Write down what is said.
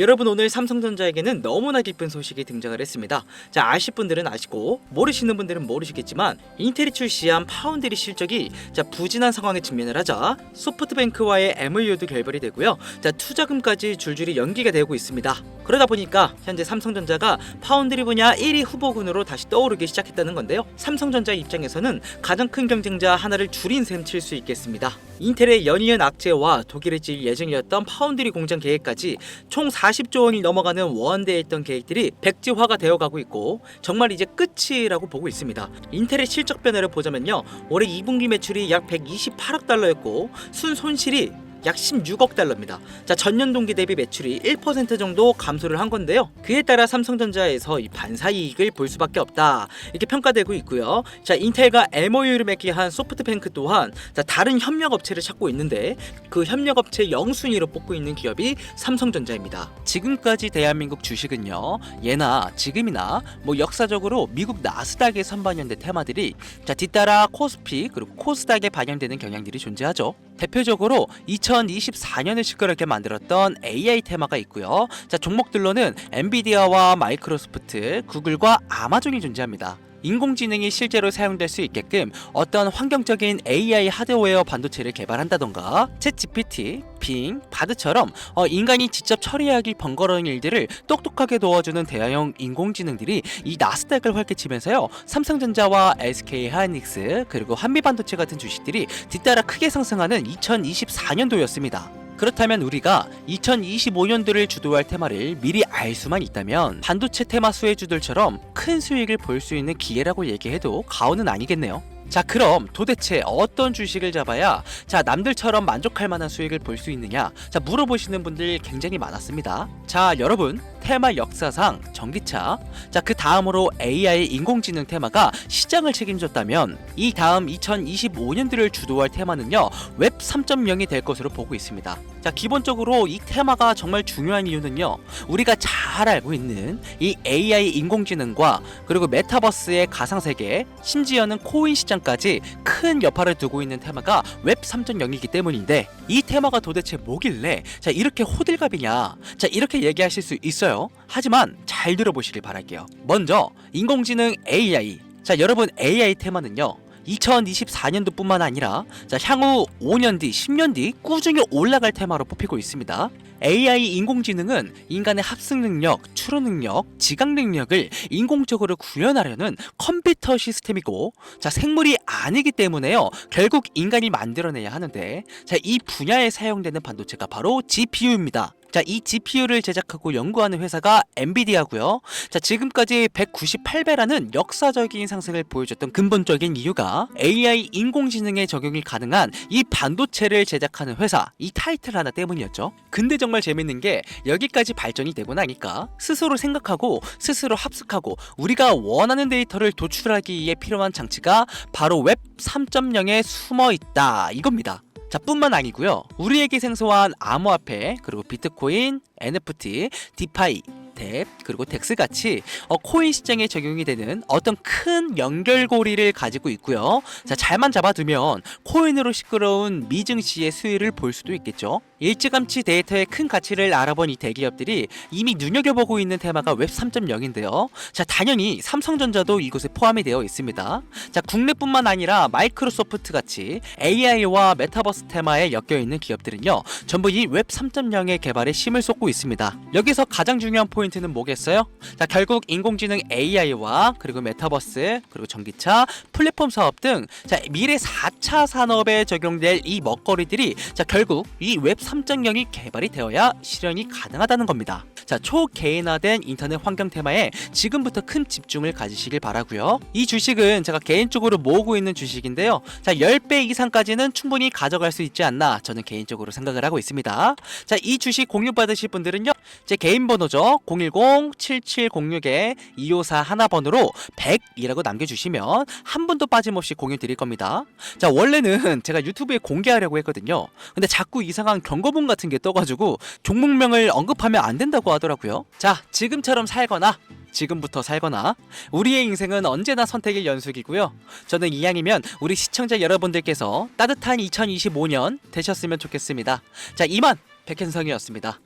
여러분 오늘 삼성전자에게는 너무나 기쁜 소식이 등장을 했습니다. 자 아실 분들은 아시고 모르시는 분들은 모르시겠지만 인텔이 출시한 파운드리 실적이 자 부진한 상황에 직면을 하자 소프트뱅크와의 MOU도 결별이 되고요. 자 투자금까지 줄줄이 연기가 되고 있습니다. 그러다 보니까 현재 삼성전자가 파운드리 분야 1위 후보군으로 다시 떠오르기 시작했다는 건데요. 삼성전자 입장에서는 가장 큰 경쟁자 하나를 줄인 셈 칠 수 있겠습니다. 인텔의 연이은 악재와 독일에 질 예정이었던 파운드리 공장 계획까지 총 40조 원이 넘어가는 원대에 있던 계획들이 백지화가 되어가고 있고 정말 이제 끝이라고 보고 있습니다. 인텔의 실적 변화를 보자면요. 올해 2분기 매출이 약 128억 달러였고 순 손실이 약 16억 달러입니다. 자, 전년 동기 대비 매출이 1% 정도 감소를 한 건데요. 그에 따라 삼성전자에서 이 반사 이익을 볼 수밖에 없다. 이렇게 평가되고 있고요. 자, 인텔과 MOU를 맺기 한 소프트뱅크 또한 자, 다른 협력 업체를 찾고 있는데 그 협력 업체 영순위로 뽑고 있는 기업이 삼성전자입니다. 지금까지 대한민국 주식은요. 예나 지금이나 뭐 역사적으로 미국 나스닥에 선반영된 테마들이 자, 뒤따라 코스피 그리고 코스닥에 반영되는 경향들이 존재하죠. 대표적으로 2024년을 시끄럽게 만들었던 AI 테마가 있고요. 자, 종목들로는 엔비디아와 마이크로소프트, 구글과 아마존이 존재합니다. 인공지능이 실제로 사용될 수 있게끔 어떤 환경적인 AI 하드웨어 반도체를 개발한다던가 챗 GPT, 빙, 바드처럼 어, 인간이 직접 처리하기 번거로운 일들을 똑똑하게 도와주는 대화형 인공지능들이 이 나스닥을 활개치면서요 삼성전자와 SK 하이닉스 그리고 한미반도체 같은 주식들이 뒤따라 크게 상승하는 2024년도였습니다. 그렇다면 우리가 2025년도를 주도할 테마를 미리 알 수만 있다면 반도체 테마 수혜주들처럼 큰 수익을 볼 수 있는 기회라고 얘기해도 가오는 아니겠네요. 자 그럼 도대체 어떤 주식을 잡아야 자 남들처럼 만족할 만한 수익을 볼 수 있느냐 자 물어보시는 분들 굉장히 많았습니다 자 여러분 테마 역사상 전기차. 자 그 다음으로 AI 인공지능 테마가 시장을 책임졌다면 이 다음 2025년도를 주도할 테마는요 웹 3.0이 될 것으로 보고 있습니다. 자 기본적으로 이 테마가 정말 중요한 이유는요 우리가 잘 알고 있는 이 AI 인공지능과 그리고 메타버스의 가상세계 심지어는 코인 시장까지 큰 여파를 두고 있는 테마가 웹 3.0이기 때문인데 이 테마가 도대체 뭐길래 자 이렇게 호들갑이냐? 자 이렇게 얘기하실 수 있어요 하지만 잘 들어보시길 바랄게요 먼저 인공지능 AI 자 여러분 AI 테마는요 2024년도뿐만 아니라 자 향후 5년 뒤, 10년 뒤 꾸준히 올라갈 테마로 뽑히고 있습니다. AI 인공지능은 인간의 합승 능력, 추론 능력, 지각 능력을 인공적으로 구현하려는 컴퓨터 시스템이고 자 생물이 아니기 때문에요. 결국 인간이 만들어내야 하는데 자이 분야에 사용되는 반도체가 바로 GPU입니다. 자, 이 GPU를 제작하고 연구하는 회사가 엔비디아고요. 자, 지금까지 198배라는 역사적인 상승을 보여줬던 근본적인 이유가 AI 인공지능에 적용이 가능한 이 반도체를 제작하는 회사, 이 타이틀 하나 때문이었죠. 근데 정말 재밌는 게 여기까지 발전이 되고 나니까 스스로 생각하고 스스로 합숙하고 우리가 원하는 데이터를 도출하기 위해 필요한 장치가 바로 웹 3.0에 숨어 있다. 이겁니다. 자 뿐만 아니고요 우리에게 생소한 암호화폐 그리고 비트코인 NFT 디파이 뎁 그리고 덱스 같이 어, 코인 시장에 적용이 되는 어떤 큰 연결고리를 가지고 있고요 자 잘만 잡아두면 코인으로 시끄러운 미증시의 수위를 볼 수도 있겠죠 일찌감치 데이터의 큰 가치를 알아본 이 대기업들이 이미 눈여겨보고 있는 테마가 웹 3.0인데요 자 당연히 삼성전자도 이곳에 포함이 되어 있습니다 자 국내뿐만 아니라 마이크로소프트 같이 AI와 메타버스 테마에 엮여 있는 기업들은요 전부 이 웹 3.0의 개발에 힘을 쏟고 있습니다. 여기서 가장 중요한 포인트는 뭐겠어요? 자 결국 인공지능 AI와 그리고 메타버스 그리고 전기차 플랫폼 사업 등 자 미래 4차 산업에 적용될 이 먹거리들이 자 결국 이웹 3.0이 개발이 되어야 실현이 가능하다는 겁니다. 자 초개인화된 인터넷 환경 테마에 지금부터 큰 집중을 가지시길 바라고요. 이 주식은 제가 개인적으로 모으고 있는 주식인데요. 자 10배 이상까지는 충분히 가져갈 수 있지 않나 저는 개인적으로 생각을 하고 있습니다. 자 이 주식 공유 받으실 분들은요. 제 개인 번호죠. 010-7706에254 하나번호로 100이라고 남겨주시면 한 분도 빠짐없이 공유 드릴 겁니다. 자 원래는 제가 유튜브에 공개하려고 했거든요. 근데 자꾸 이상한 경 고문 같은 게 떠가지고 종목명을 언급하면 안 된다고 하더라고요. 자 지금처럼 살거나 지금부터 살거나 우리의 인생은 언제나 선택의 연속이고요. 저는 이왕이면 우리 시청자 여러분들께서 따뜻한 2025년 되셨으면 좋겠습니다. 자 이만 백현성이었습니다.